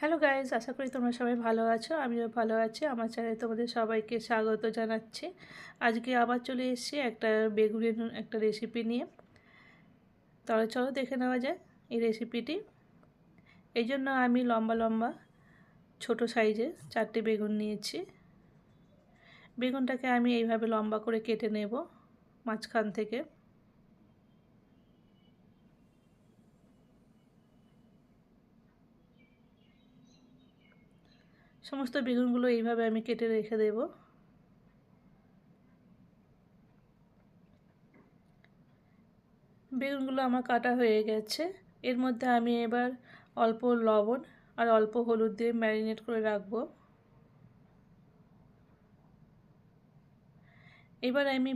Hello guys আশা করি তোমরা সবাই ভালো আছো। আমিও ভালো আছি। আমার চ্যানেলে তোমাদের সবাইকে স্বাগত জানাচ্ছি। আজকে আবার চলে এসেছি একটা বেগুনের একটা রেসিপি নিয়ে। তাহলে চলো দেখে নেওয়া যায় এই রেসিপিটি এই জন্য আমি লম্বা লম্বা, ছোট সাইজে চারটে বেগুন নিয়েছি। বেগুনটাকে আমি এইভাবে লম্বা করে কেটে নেব মাঝখান থেকে। সমস্ত বেগুনগুলো এইভাবে আমি কেটে রেখে দেব। বেগুনগুলো আমার কাটা হয়ে গেছে। এর মধ্যে আমি এবার অল্প লবণ আর অল্প হলুদ দিয়ে ম্যারিনেট করে রাখব। এবার আমি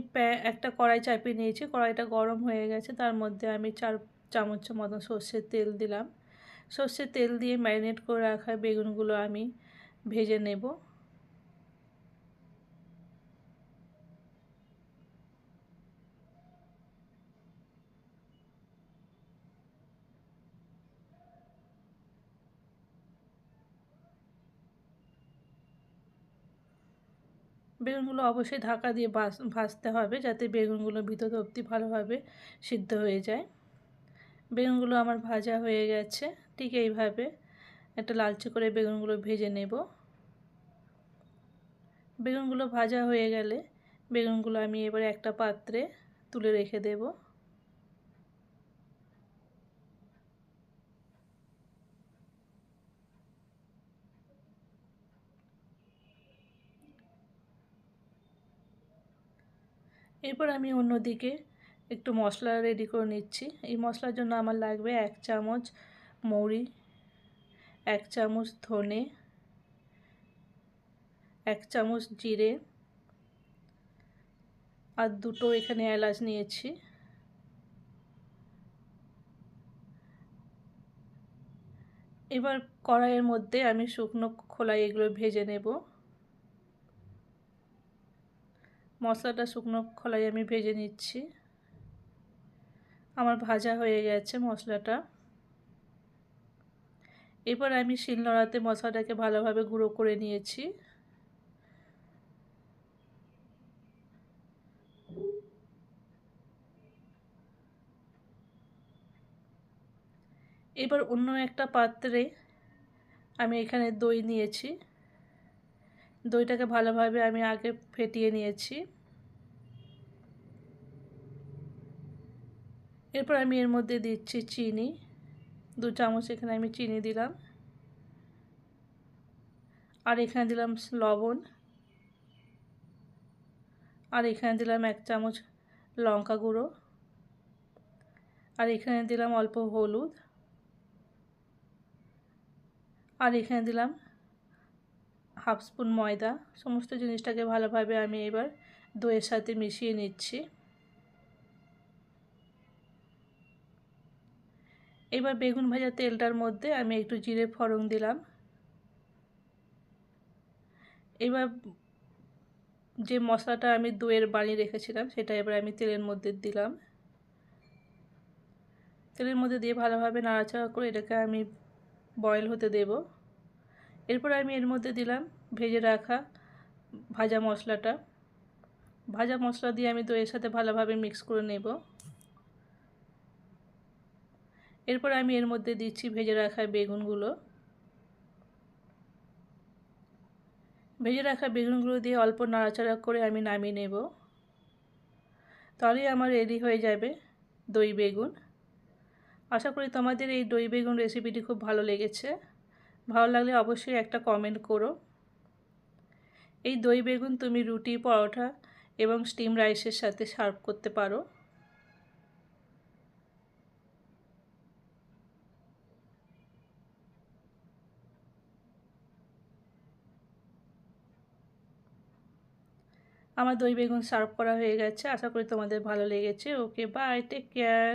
একটা কড়াই চাপিয়ে নিয়েছি। কড়াইটা গরম হয়ে গেছে। তার মধ্যে আমি চার চামচ মতো সর্ষের তেল দিলাম। সর্ষের তেল দিয়ে ম্যারিনেট করে রাখা বেগুনগুলো আমি ভেজে নেব। বেগুনগুলো অবশ্যই ঢাকা দিয়ে ভাজতে হবে যাতে বেগুনগুলো ভিতর অবধি ভালোভাবে সিদ্ধ হয়ে যায়। বেগুনগুলো আমার ভাজা হয়ে গেছে, ঠিক এইভাবে। একটা লালচে করে বেগুনগুলো ভেজে নেব। বেগুনগুলো ভাজা হয়ে গেলে বেগুনগুলো আমি এবারে একটা পাত্রে তুলে রেখে দেব। এরপর আমি অন্যদিকে একটু মশলা রেডি করে নিচ্ছি। এই মশলার জন্য আমার লাগবে এক চামচ মৌরি এক চামচ ধনে, এক চামচ জিরে আর দুটো এখানে এলাচ নিয়েছি। এবার কড়াইয়ের মধ্যে আমি শুকনো খোলাই এগুলো ভেজে নেব। মশলাটা শুকনো খোলাই আমি ভেজে নিচ্ছি। আমার ভাজা হয়ে গেছে মশলাটা। এরপর আমি শিলনোড়াতে মশলাটাকে ভালোভাবে গুঁড়ো করে নিয়েছি। এবার অন্য একটা পাত্রে আমি এখানে দই নিয়েছি। দইটাকে ভালোভাবে আমি আগে ফেটিয়ে নিয়েছি। এরপর আমি এর মধ্যে দিচ্ছি চিনি। দু চামচ এখানে আমি চিনি দিলাম। আর এখানে দিলাম লবণ। আর এখানে দিলাম এক চামচ লঙ্কা গুঁড়ো। আর এখানে দিলাম অল্প হলুদ। আর এখানে দিলাম হাফ স্পুন ময়দা। সমস্ত জিনিসটাকে ভালোভাবে আমি এবার দইয়ের সাথে মিশিয়ে নিচ্ছি। এবার বেগুন ভাজা তেলটার মধ্যে আমি একটু জিরে ফড়ং দিলাম। এবার যে মশলাটা আমি দইয়ের বানিয়ে রেখেছিলাম, সেটা এবার আমি তেলের মধ্যে দিলাম। তেলের মধ্যে দিয়ে ভালোভাবে নাড়াচাড়া করে এটাকে আমি বয়েল হতে দেব। এরপর আমি এর মধ্যে দিলাম ভেজে রাখা ভাজা মশলাটা। ভাজা মশলা দিয়ে আমি দইয়ের সাথে ভালোভাবে মিক্স করে নেব। এরপর আমি এর মধ্যে দিচ্ছি ভেজে রাখা বেগুনগুলো। ভেজে রাখা বেগুনগুলো দিয়ে অল্প নাড়াচাড়া করে আমি নামিয়ে নেব। তাহলেই আমার রেডি হয়ে যাবে দই বেগুন। আশা করি তোমাদের এই দই বেগুন রেসিপিটি খুব ভালো লেগেছে। ভালো লাগলে অবশ্যই একটা কমেন্ট করো। এই দই বেগুন তুমি রুটি, পরোটা এবং স্টিম রাইসের সাথে সার্ভ করতে পারো। আমার দই বেগুন সার্ভ করা হয়ে গেছে। আশা করি তোমাদের ভালো লেগেছে। Okay bye take care